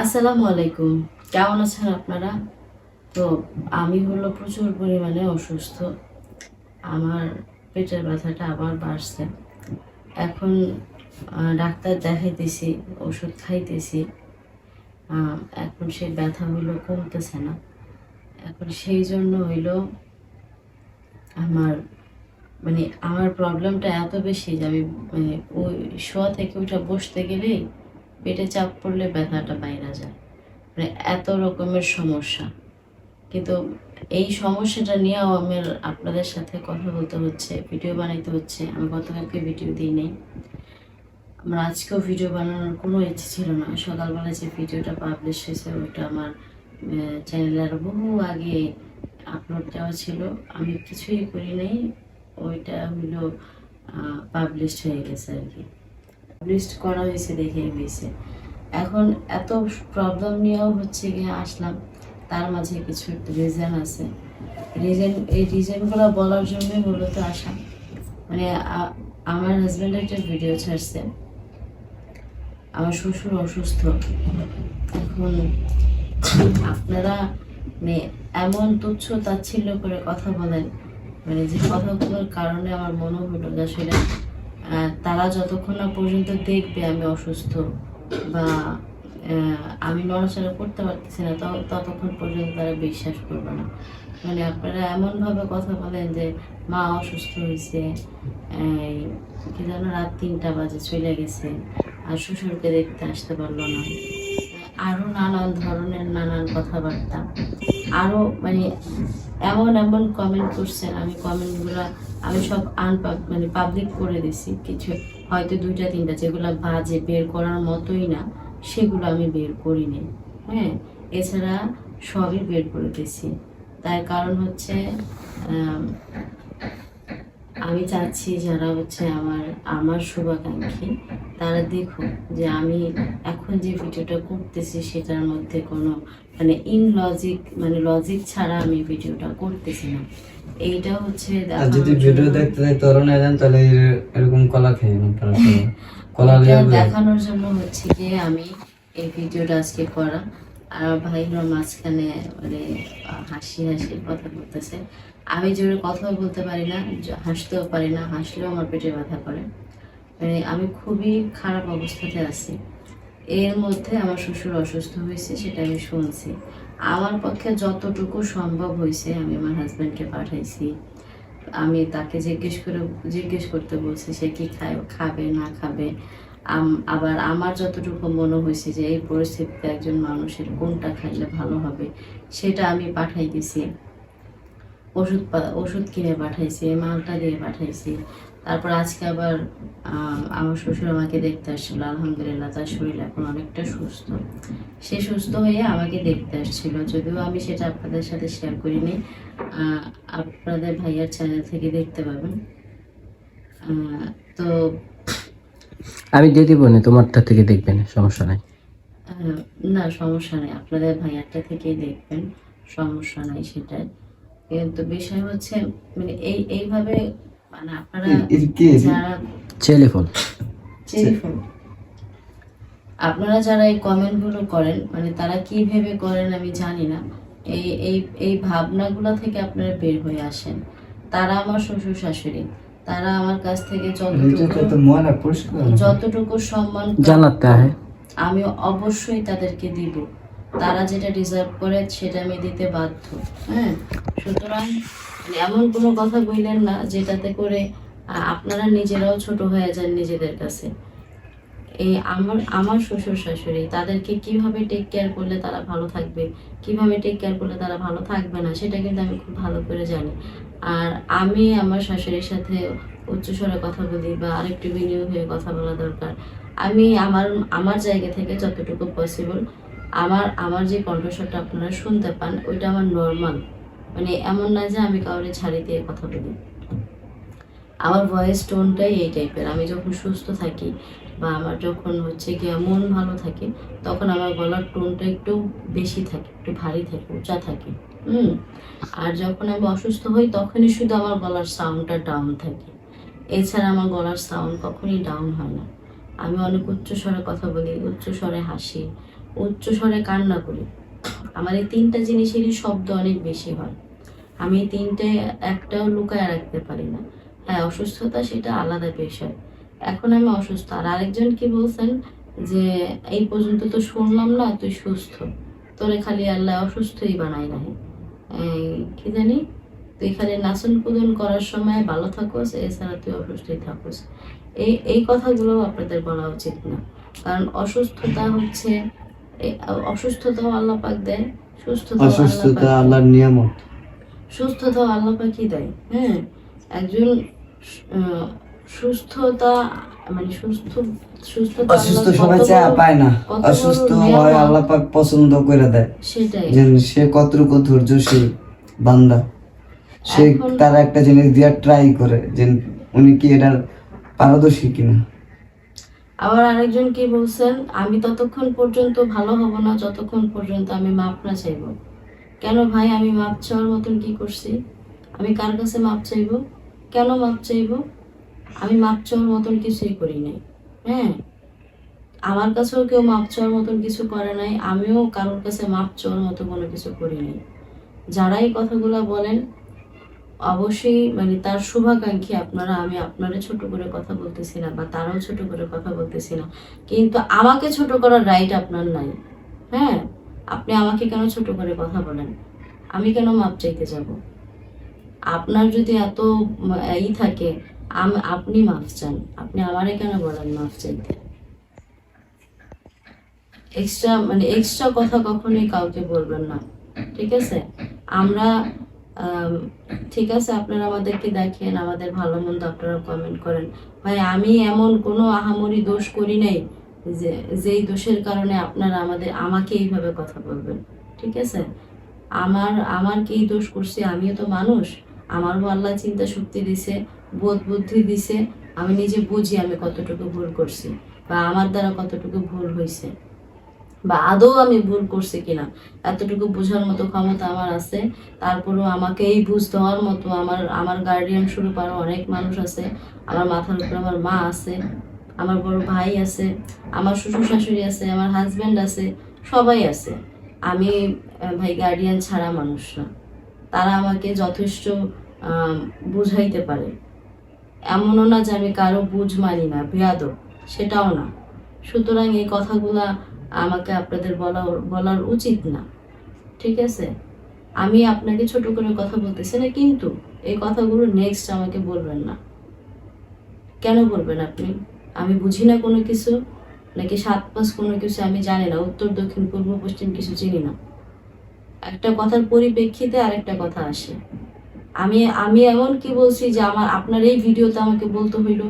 আসসালামু আলাইকুম। কেমন আছেন আপনারা? তো আমি হলো প্রচুর পরিমাণে অসুস্থ। আমার পেটের ব্যথাটা আবার বাড়ছে। এখন ডাক্তার দেখাইতেছি, ওষুধ খাইতেছি। এখন সেই ব্যথাগুলো কমতেছে না। এখন সেই জন্য হইল আমার মানে আমার প্রবলেমটা এত বেশি যে আমি মানে ওই শোয়া থেকে ওইটা বসতে গেলেই পেটে চাপ পড়লে ব্যথাটা বাইরে যায়। মানে এত রকমের সমস্যা। কিন্তু এই সমস্যাটা নিয়েও আমার আপনাদের সাথে কথা বলতে হচ্ছে, ভিডিও বানাইতে হচ্ছে। আমি গতকালকে ভিডিও দিই নেই। আমার আজকেও ভিডিও বানানোর কোনো ইচ্ছে ছিল না। সকালবেলা যে ভিডিওটা পাবলিশ হয়েছে ওটা আমার চ্যানেলে আরও বহু আগে আপলোড দেওয়া ছিল। আমি কিছুই করি নাই। ওইটা হলো পাবলিশ হয়ে গেছে আর কি। পাবলিশড করা হয়েছে দেখেই হয়েছে। এখন এত প্রবলেম নিয়েও হচ্ছে গিয়ে আসলাম তার মাঝে কিছু রিজন আছে। রিজন এই রিজনগুলো বলার জন্যই মূলত আসা। মানে আমার হাজব্যান্ড একটা ভিডিও ছাড়ছে। আমার শ্বশুর অসুস্থ। এখন আপনারা মানে এমন তুচ্ছ তাচ্ছিল্য করে কথা বলেন মানে যে কথাগুলোর কারণে আমার মনে হলো আসলে আহ, তারা যতক্ষণ না পর্যন্ত দেখবে আমি অসুস্থ বা আমি নড়াচড়া করতে পারতেছি না তত- ততক্ষণ পর্যন্ত তারা বিশ্বাস করবে না। মানে আপনারা এমনভাবে কথা বলেন যে, মা অসুস্থ হয়েছে কি যেন রাত তিনটা বাজে, চলে গেছে, আর শ্বশুরকে দেখতে আসতে পারল না। আরও নানান ধরনের, নানান কথাবার্তা। আরও মানে এমন এমন কমেন্ট করছেন, আমি কমেন্টগুলো আমি সব আনপাব মানে পাবলিক করে দিছি। কিছু হয়তো দুইটা, তিনটা, যেগুলো বাজে, বের করার মতোই না, সেগুলো আমি বের করিনি। হ্যাঁ এছাড়া সবই বের করে দিছি। তার কারণ হচ্ছে আম, চাচ্ছি যারা হচ্ছে আমার আমার শুভাকাঙ্ক্ষী তারা দেখুক যে আমি এখন যে ভিডিওটা করতেছি সেটার মধ্যে কোনো মানে ইন লজিক মানে লজিক ছাড়া আমি ভিডিওটা করতেছি না। এইটা হচ্ছে যদি ভিডিও দেখতে চাই তোর না যান তাহলে এরকম কলা খেয়ে কলা দেখানোর জন্য হচ্ছে যে আমি এই ভিডিওটা আজকে করা। আর ভাই আমার মাঝখানে মানে হাসি হাসি কথা বলতেছে। আমি জোরে কথা বলতে পারি না হাসতেও পারি না, হাসলেও আমার পেটে ব্যথা করে। মানে আমি খুবই খারাপ অবস্থাতে আছি। এর মধ্যে আমার শ্বশুর অসুস্থ হয়েছে, সেটা আমি শুনছি। আমার পক্ষে যতটুকু সম্ভব হয়েছে, আমি আমার হাজব্যান্ডকে পাঠাইছি। আমি তাকে জিজ্ঞেস করে, জিজ্ঞেস করতে বলছি, সে কি খায়, খাবে, না খাবে। আবার আমার যতটুকু মনে হয়েছে যে এই পরিস্থিতিতে একজন মানুষের কোনটা খাইলে ভালো হবে সেটা আমি পাঠাই দিছি ওষুধ ওষুধ কিনে পাঠাইছি মালটা দিয়ে পাঠাইছি। তারপর আজকে আবার আম, আমার শ্বশুর আমাকে দেখতে আসছিল আলহামদুলিল্লাহ তার শরীর এখন অনেকটা সুস্থ। সে সুস্থ হয়ে আমাকে দেখতে আসছিল যদিও আমি সেটা আপনাদের সাথে শেয়ার করিনি। আপনাদের ভাইয়ার চ্যানেল থেকে দেখতে পাবেন। তো আমি দিয়ে দিব না তোমারটা থেকে দেখবেন সমস্যা নাই। না সমস্যা নেই। আপনাদের ভাইয়ারটা থেকেই দেখবেন সমস্যা নাই সেটাই। কিন্তু বিষয় হচ্ছে মানে এই এইভাবে মানে আপনারা যারা ফল চেরি আপনারা যারা এই কমেন্টগুলো করেন মানে তারা কি ভেবে করেন আমি জানি না। এই এই এই ভাবনাগুলো থেকে আপনারা বের হয়ে আসেন। তারা আমার শ্বশুর শাশুড়ি। তারা আমার কাছ থেকে যতটুকু যতটুকু সম্মান জানাতে হয়। আমি অবশ্যই তাদেরকে দিব। তারা যেটা ডিজার্ভ করে সেটা আমি দিতে বাধ্য। হ্যাঁ? সুতরাং মানে এমন কোনো কথা বললেন না যেটাতে করে আপনারা নিজেরাও ছোট হয়ে যান নিজেদের কাছে। এই আমার আমার শ্বশুর শাশুড়ি, তাদেরকে কীভাবে টেক কেয়ার করলে তারা ভালো থাকবে? কীভাবে টেক কেয়ার করলে তারা ভালো থাকবে না? সেটা কিন্তু আমি খুব ভালো করে জানি। আর আমি আমার শাশুড়ির সাথে উচ্চস্বরে কথা বলি বা আরেকটু বিনিয়োগ হয়ে কথা বলা দরকার। আমি আমার আমার জায়গা থেকে যতটুকু পসিবল আমার আমার যে কণ্ঠস্বরটা আপনারা শুনতে পান, ওইটা আমার নর্মাল মানে এমন না যে আমি কাউরে ছাড়ি দিয়ে কথা বলি। আমার ভয়েস টোনটাই এই টাইপের আমি যখন সুস্থ থাকি বা আমার যখন হচ্ছে গিয়ে মন ভালো থাকে, তখন আমার গলার টোনটা একটু বেশি থাকে, একটু ভারী থাকে, উঁচা থাকে, হুম? আর যখন আমি অসুস্থ হই, তখনই শুধু আমার গলার সাউন্ডটা ডাউন থাকে। এছাড়া আমার গলার সাউন্ড কখনই ডাউন হয় না। আমি অনেক উচ্চ স্বরে কথা বলি, উচ্চ স্বরে হাসি, উচ্চ স্বরে কান্না করি। আমার এই তিনটা জিনিসেরই শব্দ অনেক বেশি হয়। আমি এই তিনটে একটাও লুকায় রাখতে পারি না। হ্যাঁ অসুস্থতা সেটা আলাদা বিষয়। এখন আমি অসুস্থ। আর আরেকজন কি বলছেন যে এই পর্যন্ত তো শুনলাম না তুই সুস্থ। তোরে খালি আল্লাহ অসুস্থই বানাই নাই। কি জানি তুই খালি নাচন কুদন করার সময় ভালো থাকোস এছাড়া তুই অসুস্থই থাকোস। এই এই কথাগুলো আপনাদের বলা উচিত না। কারণ অসুস্থতা হচ্ছে অসুস্থতাও আল্লাহ পাক দেয় সুস্থতা অসুস্থতা আল্লাহর নিয়ামত। সুস্থতাও আল্লাহ পাকই দেয় হ্যাঁ? একজন সুস্থতা মানে সুস্থ সুস্থতা অসুস্থ সবাই পায় না। অসুস্থ হয় আল্লাহ পাক পছন্দ করে দেয়। সেটাই। সে কতটুকু ধৈর্যশীল বান্দা। সে তার একটা জিনিস দিয়ে ট্রাই করে যে উনি কি এটার পারদর্শী কিনা। আবার আরেকজন কি বলছেন আমি ততক্ষণ পর্যন্ত ভালো হব না যতক্ষণ পর্যন্ত আমি মাপ না চাইব। কেন ভাই আমি মাপ চাওয়ার মতন কি করছি? আমি কার কাছে মাপ চাইব? কেন মাপ চাইব? আমি মাপ চাওয়ার মতন কিছুই করি নাই। হ্যাঁ? আমার কাছেও কেউ মাপ চাওয়ার মতন কিছু করে নাই, আমিও কারোর কাছে মাপ চাওয়ার মতো কোনো কিছু করি নাই। যারা এই কথাগুলো বলেন, অবশ্যই মানে তার শুভাকাঙ্ক্ষী আপনারা, আমি আপনারা ছোট করে কথা বলতেছি না বা তারাও ছোট করে কথা বলতেছি না। কিন্তু আমাকে ছোট করার রাইট আপনার নাই। হ্যাঁ? আপনি আমাকে কেন ছোট করে কথা বলেন? আমি কেন মাপ চাইতে যাব? আপনার যদি এত ই থাকে আপনি মাফ চান। আপনি আমারে কেন বলেন মাফ চাইতে? এক্সট্রা মানে এক্সট্রা কথা কখনোই কাউকে বলবেন না। ঠিক আছে? আমরা আম, ঠিক আছে আপনারা আমাদেরকে দেখেন আমাদের ভালো মন্দ আপনারা কমেন্ট করেন। ভাই আমি এমন কোনো আহামরি দোষ করি নাই যে যেই দোষের কারণে আপনারা আমাদের আমাকে এইভাবে কথা বলবেন। ঠিক আছে? আমার আমার কি দোষ করছি? আমিও তো মানুষ। আমারও আল্লাহ চিন্তা শক্তি দিছে। বোধ বুদ্ধি দিছে, আমি নিজে বুঝি আমি কতটুকু ভুল করছি বা আমার দ্বারা কতটুকু ভুল হয়েছে বা আদৌ আমি ভুল করছি কিনা। এতটুকু বোঝার মতো ক্ষমতা আমার আছে। তারপরেও আমাকে এই বুঝ দেওয়ার মতো আমার আমার গার্ডিয়ান শুরু আরও অনেক মানুষ আছে। আমার মাথার উপরে আমার মা আছে, আমার বড় ভাই আছে, আমার শ্বশুর শাশুড়ি আছে, আমার হাজব্যান্ড আছে, সবাই আছে। আমি ভাই গার্ডিয়ান ছাড়া মানুষ না। তারা আমাকে যথেষ্ট বুঝাইতে পারে। এমনও না যে আমি কারও বুঝ মানি না, বেয়াদব, সেটাও না। সুতরাং এই কথাগুলা আমাকে আপনাদের বলা বলার উচিত না। ঠিক আছে? আমি আপনাকে ছোট করে কথা বলতেছি না, কিন্তু এই কথাগুলো নেক্সট আমাকে বলবেন না। কেন বলবেন আপনি? আমি বুঝি না কোনো কিছু, নাকি সাত পাঁচ কোনো কিছু আমি জানি না, উত্তর দক্ষিণ পূর্ব পশ্চিম কিছু চিনি না। একটা কথার পরিপ্রেক্ষিতে আরেকটা কথা আসে। আমি আমি এমন কি বলছি যে আমার, আপনার এই ভিডিওতে আমাকে বলতে হইল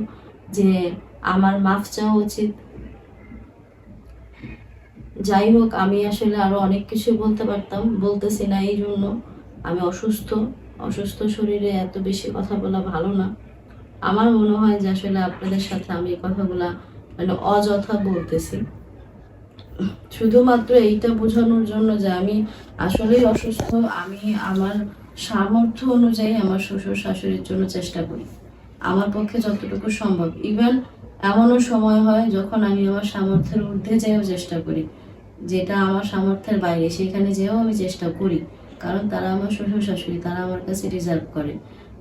যে আমার মাফ চাওয়া উচিত। যাই হোক, আমি আসলে আরও অনেক কিছু বলতে পারতাম, বলতেছি না এই জন্য। আমি অসুস্থ অসুস্থ শরীরে এত বেশি কথা বলা ভালো না। আমার মনে হয় যে আসলে আপনাদের সাথে আমি এই কথাগুলা মানে অযথা বলতেছি। শুধুমাত্র এইটা বোঝানোর জন্য যে আমি আসলেই অসুস্থ, আমি আমার সামর্থ্য অনুযায়ী আমার শ্বশুর শাশুড়ির জন্য চেষ্টা করি। আমার পক্ষে যতটুকু সম্ভব। ইভেন এমনও সময় হয় যখন আমি আমার সামর্থ্যের ঊর্ধ্বে যেয়েও চেষ্টা করি। যেটা আমার সামর্থ্যের বাইরে, সেখানে যেও আমি চেষ্টা করি। কারণ তারা আমার শ্বশুর শাশুড়ি, তারা আমার কাছে রিজার্ভ করে।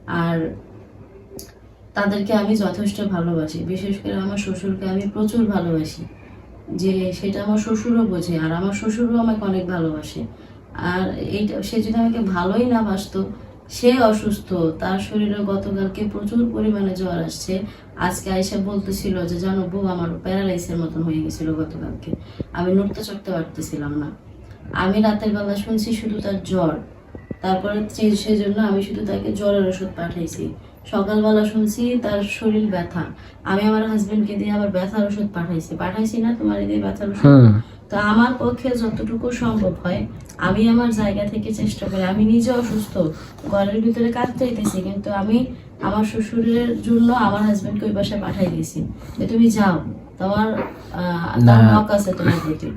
আর তাদেরকে আমি যথেষ্ট ভালোবাসি। বিশেষ করে আমার শ্বশুরকে আমি প্রচুর ভালোবাসি। যে সেটা আমার শ্বশুরও বোঝে, আর আমার শ্বশুরও আমাকে অনেক ভালোবাসে। আর এইটা, সে যদি আমাকে ভালোই না বাসতো, সে অসুস্থ, তার শরীরে গতকালকে প্রচুর পরিমাণে জ্বর আসছে। আজকে আয়সা বলতেছিল যে, জানো বউ, আমার প্যারালাইসের মতন হয়ে গেছিল গতকালকে। আমি নড়তে চড়তে পারতেছিলাম না। আমি রাতের বেলা শুনছি শুধু তার জ্বর। তারপরে সেজন্য আমি শুধু তাকে জ্বরের ওষুধ পাঠাইছি। সকালবেলা শুনছি তার শরীর ব্যথা। আমি আমার হাজবেন্ডকে দিয়ে আবার ব্যথার ওষুধ পাঠাইছি। পাঠাইছি না তোমার দিয়ে ব্যথার ওষুধ। তো আমার পক্ষে যতটুকু সম্ভব হয় আমি আমার জায়গা থেকে চেষ্টা করি। আমি নিজে অসুস্থ ঘরের ভিতরে কাজ চাইতেছি কিন্তু আমি আমার শ্বশুরের জন্য আমার হাজবেন্ডকে ওই বাসায় পাঠাই দিয়েছি। যে তুমি যাও তোমার আহ, তার হক আছে তোমার প্রতি।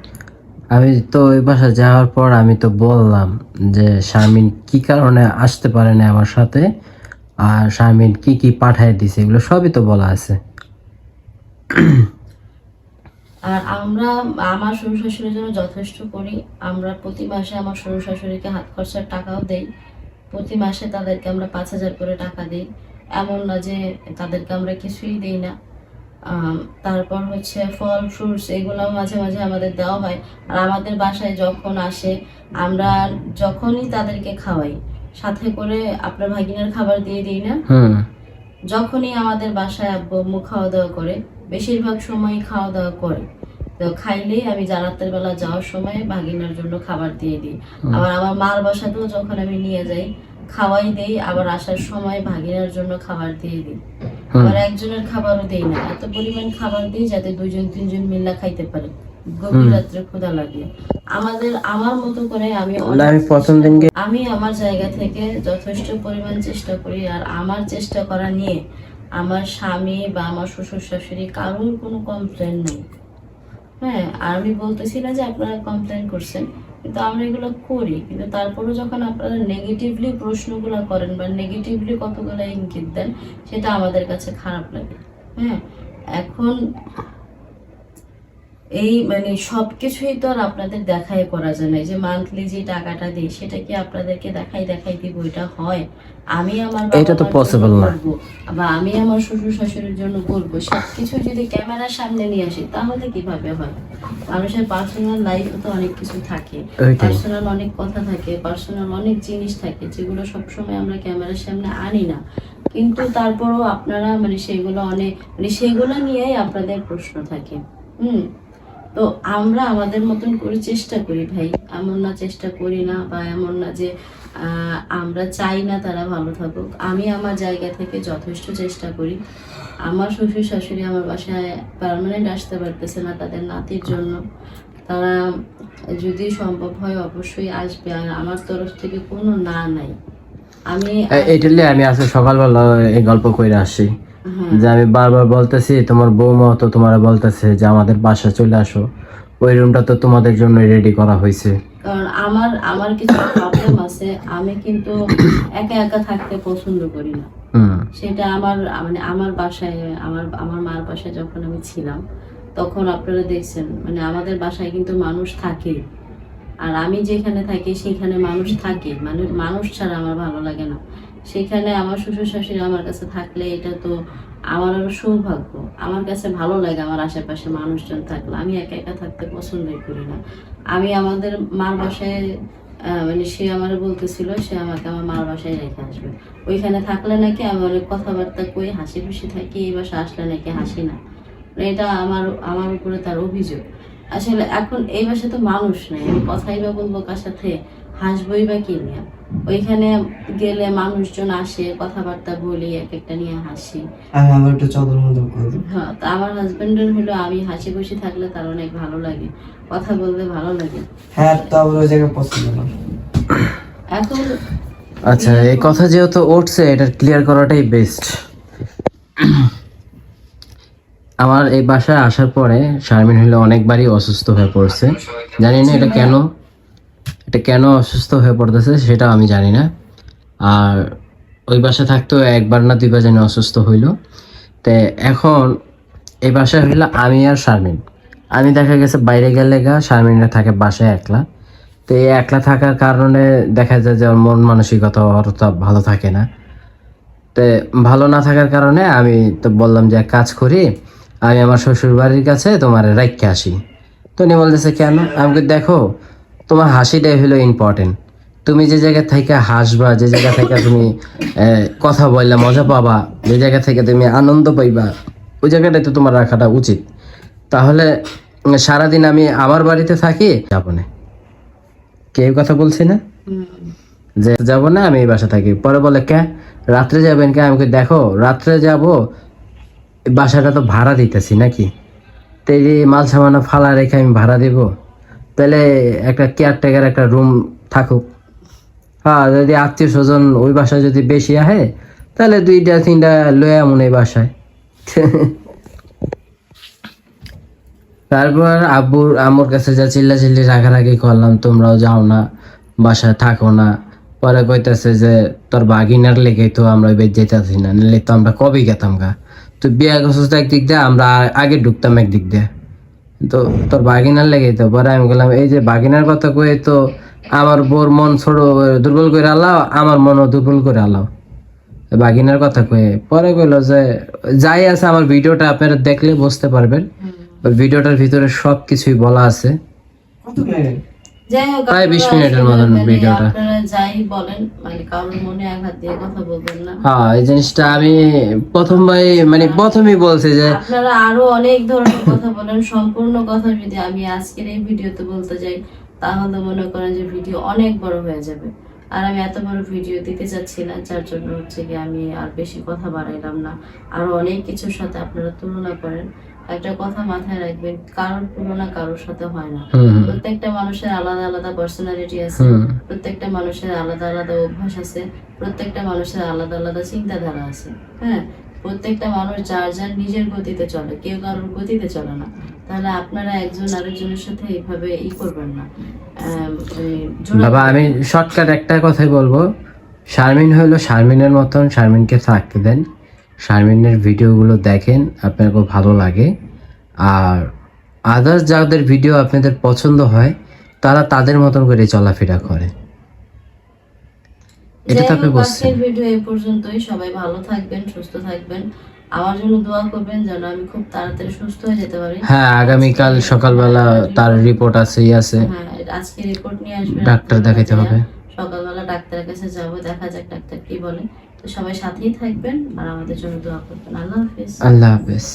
আমি তো ওই বাসা যাওয়ার পর আমি তো বললাম যে শারমিন কি কারণে আসতে পারে না আমার সাথে, আর শারমিন কি কি পাঠায় দিছে, এগুলো সবই তো বলা আছে। আর আমরা, আমার শ্বশুর শাশুড়ির জন্য যথেষ্ট করি। আমরা প্রতি মাসে আমার শ্বশুর শাশুড়িকে হাত খরচার টাকাও দেই। প্রতি মাসে তাদেরকে আমরা পাঁচ হাজার করে টাকা দিই। এমন না যে তাদেরকে আমরা কিছুই দিই না। তারপর হচ্ছে ফল ফ্রুটস এগুলো মাঝে মাঝে আমাদের দেওয়া হয়। আর আমাদের বাসায় যখন আসে আমরা যখনই তাদেরকে খাওয়াই সাথে করে আপনার ভাগিনার খাবার দিয়ে দিই না? যখনই আমাদের বাসায় আব্বু আম্মু খাওয়া দাওয়া করে বেশিরভাগ সময় খাওয়া দাওয়া করে। তো খাইলেই আমি জানাতের বেলা যাওয়ার সময় ভাগিনার জন্য খাবার দিয়ে দিই। আবার আমার মার বাসাতেও যখন আমি নিয়ে যাই খাওয়াই দেই আবার আসার সময় ভাগিনার জন্য খাবার দিয়ে দিই। আবার একজনের খাবারও দেই না। এত পরিমাণ খাবার দিই যাতে দুজন তিনজন মিল্লা খাইতে পারে। গভীর রাত্রে ক্ষুধা লাগলে আমাদের আমার মতো করে আমি আমি প্রথম দিনকে আমি আমার জায়গা থেকে যথেষ্ট পরিমাণ চেষ্টা করি আর আমার চেষ্টা করা নিয়ে আমার স্বামী বা আমার শ্বশুর শাশুড়ি কারোর কোনো কমপ্লেন নেই। হ্যাঁ আর আমি বলতেছি না যে আপনারা কমপ্লেন করছেন। কিন্তু আমরা এগুলো করি, কিন্তু তারপরেও যখন আপনারা নেগেটিভলি প্রশ্নগুলো করেন বা নেগেটিভলি কতগুলো ইঙ্গিত দেন, সেটা আমাদের কাছে খারাপ লাগে। হ্যাঁ? এখন এই মানে সব কিছুই তো আর আপনাদের দেখাই করা যায় না। যে মান্থলি যে টাকাটা দিই সেটা কি আপনাদেরকে দেখাই দেখাই দিব? এটা হয়? আমি আমার এটা তো possible না। বা আমি আমার শ্বশুর শাশুড়ির জন্য করব সবকিছু যদি ক্যামেরার সামনে নিয়ে আসি তাহলে কীভাবে হয়? মানুষের পার্সোনাল লাইফে তো অনেক কিছু থাকে। পার্সোনাল অনেক কথা থাকে পার্সোনাল অনেক জিনিস থাকে যেগুলো সবসময় আমরা ক্যামেরার সামনে আনি না। কিন্তু তারপরেও আপনারা মানে সেগুলো অনেক মানে সেগুলো নিয়েই আপনাদের প্রশ্ন থাকে। হুম? তো আমরা আমাদের মতন করে চেষ্টা করি ভাই। এমন না চেষ্টা করি না বা এমন না যে আমরা চাই না তারা ভালো থাকুক। আমি আমার জায়গা থেকে যথেষ্ট চেষ্টা করি। আমার শ্বশুর শাশুড়ি আমার বাসায় পার্মানেন্ট আসতে পারতেছে না তাদের নাতির জন্য। তারা যদি সম্ভব হয় অবশ্যই আসবে। আর আমার তরফ থেকে কোনো না নাই। আমি এ- এইটা লিয়ে আমি আজকে সকালবেলা এই গল্প করে হ্যাঁ যে আমি বারবার বলতেছি তোমার বৌমা তো তোমার বলতেছে যে আমাদের বাসা চলে আসো। ওই রুমটা তো তোমাদের জন্য রেডি করা হয়েছে। কারণ আমার আমার কিছু প্রবলেম আছে আমি কিন্তু একা একা থাকতে পছন্দ করি না। সেটা আমার মানে আমার বাসায় আমার আমার মার বাসায় যখন আমি ছিলাম তখন আপনারা দেখছেন মানে আমাদের বাসায় কিন্তু মানুষ থাকে। আর আমি যেখানে থাকি সেখানে মানুষ থাকে। মানে মানুষ ছাড়া আমার ভালো লাগে না। সেখানে আমার শ্বশুর শাশুড়ি আমার কাছে থাকলে এটা তো আমার আরও সৌভাগ্য। আমার কাছে ভালো লাগে আমার আশেপাশে মানুষজন থাকলে। আমি একা একা থাকতে পছন্দই করি না। আমি আমাদের মার বাসায় মানে সে আমার বলতেছিল, সে আমাকে আমার মার বাসায় রেখে আসবে। ওইখানে থাকলে নাকি আমি অনেক কথাবার্তা কই হাসি খুশি থাকি, এই বাসা আসলে নাকি হাসি না। এটা আমার আমার উপরে তার অভিযোগ। আসলে এখন এই বাসায় তো মানুষ নাই। আমি কথাই বা বলব কার সাথে? হাসবই বা কি নিয়ে? ওইখানে গেলে মানুষজন আসে কথাবার্তা বলি এক একটা নিয়ে হাসি। আমি আবার একটু চদর মদর করে হ্যাঁ তা আমার হাজবেন্ডের হলো আমি হাসি খুশি থাকলে তার অনেক ভালো লাগে। কথা বলতে ভালো লাগে। হ্যাঁ তো আবার ওই জায়গায় পছন্দ না। এখন আচ্ছা এই কথা যেহেতু উঠছে এটা ক্লিয়ার করাটাই বেস্ট আমার এই বাসায় আসার পরে শারমিন হইলে অনেকবারই অসুস্থ হয়ে পড়ছে। জানি না এটা কেন। এটা কেন অসুস্থ হয়ে পড়তেছে সেটা আমি জানি না। আর ওই বাসায় থাকতেও একবার না দুইবার জানি অসুস্থ হইল। তো এখন এই বাসায় হইল আমি আর শারমিন। আমি দেখা গেছে বাইরে গেলে গা শারমিনরা থাকে বাসায় একলা। তো এই একলা থাকার কারণে দেখা যায় যে ওর মন মানসিকতা অতটা ভালো থাকে না। তো ভালো না থাকার কারণে আমি তো বললাম যে এক কাজ করি, আমি আমার শ্বশুর বাড়ির কাছে তোমার রাইখকে আসি। তো উনি বলতেছে, কেন? আমাকে দেখো তোমার হাসিটাই হলো ইম্পর্টেন্ট তুমি যে জায়গা থেকে হাসবা যে জায়গা থেকে তুমি কথা বললে মজা পাবা যে জায়গা থেকে তুমি আনন্দ পাইবা ওই জায়গাটাই তো তোমার রাখাটা উচিত। তাহলে সারাদিন আমি আমার বাড়িতে থাকি যাব না। কেউ কথা বলছি না? যে যাব না আমি এই বাসা থাকি। পরে বলে কে? রাত্রে যাবেন কে? আমাকে দেখো রাত্রে যাব বাসাটা তো ভাড়া দিতেছি নাকি? তো এই যে মাল সামানো ফালা রেখে আমি ভাড়া দিব। তাহলে একটা কেয়ারটেকার একটা রুম থাকুক। হ্যাঁ যদি আত্মীয় স্বজন ওই বাসায় যদি বেশি আহে তাহলে দুইটা, তিনটা লয়ে এমন এই বাসায়। তারপর আব্বুর, আম্মুর কাছে যা চিল্লা চিল্লি রাগারাগি করলাম, তোমরাও যাও না, বাসায় থাকো না। পরে কইতাছে যে, তোর বাগিনার লেগে তো আমরা ওই যেতেছি না, নাহলে তো আমরা কবে গেতাম গা? তো বিয়ে করছিস একদিক দিয়ে, আমরা আগে ঢুকতাম একদিক দিয়ে। তো তোর বাগিনার লেগে তো পরে আমি বললাম এই যে বাগিনার কথা কয়ে তো আমার বোর মন ছোট দুর্বল করে আলাও আমার মনও দুর্বল করে আলাও। বাগিনার কথা কয়ে পরে কইলো যে যাই আছে আমার ভিডিওটা আপনারা দেখলে বুঝতে পারবেন। ভিডিওটার ভিতরে সব কিছুই বলা আছে। যাই হোক প্রায় 20 মিনিটের মতন মানে ভিডিওটা। আপনারা যাই বলেন মানে কারোর মনে আঘাত দিয়ে কথা বলবেন না। হ্যাঁ এই জিনিসটা আমি মানে প্রথমেই বলছি যে আপনারা আরও অনেক ধরনের কথা বলেন সম্পূর্ণ কথা যদি আমি আজকের এই ভিডিওতে বলতে যাই তাহলে মনে করেন যে ভিডিও অনেক বড় হয়ে যাবে। আর আমি এত বড় ভিডিও দিতে চাচ্ছি না যার জন্য হচ্ছে কি আমি আর বেশি কথা বাড়াইলাম না। আর অনেক কিছুর সাথে আপনারা তুলনা করেন। একটা কথা মাথায় রাখবেন কারোর তুলনা কারোর সাথে হয় না। প্রত্যেকটা মানুষের আলাদা আলাদা পার্সোনালিটি আছে প্রত্যেকটা মানুষের আলাদা আলাদা অভ্যাস আছে প্রত্যেকটা মানুষের আলাদা আলাদা চিন্তাধারা আছে হ্যাঁ? প্রত্যেকটা মানুষ যার যার নিজের গতিতে চলে কেউ কারোর গতিতে চলে না। তাহলে আপনারা একজন আরেকজনের সাথে এইভাবে ই করবেন না। আম, বাবা আমি শর্টকাট একটা কথাই বলব। শারমিন হলো শারমিনের মতন শারমিনকে থাকতে দেন। শারমিনের ভিডিওগুলো দেখেন আপনার খুব ভালো লাগে। আর আদার্স যাদের ভিডিও আপনাদের পছন্দ হয় তারা তাদের মতন করে চলাফেরা করে। এটা তো যাই আপনি হোক, আজকের ভিডিও এই পর্যন্তই। সবাই ভালো থাকবেন সুস্থ থাকবেন। আমার জন্য দোয়া করবেন যেন আমি খুব তাড়াতাড়ি সুস্থ হয়ে যেতে পারি। হ্যাঁ আগামীকাল সকালবেলা তার রিপোর্ট আছে ই আছে। হ্যাঁ আজকে রিপোর্ট নিয়ে আসবে ডাক্তার দেখাইতে হবে। সকালবেলা ডাক্তারের কাছে যাব দেখা যাক ডাক্তার কি বলে। তো সবাই সাথেই থাকবেন আর আমাদের জন্য দোয়া করবেন। আল্লাহ হাফিজ। আল্লাহ হাফেজ।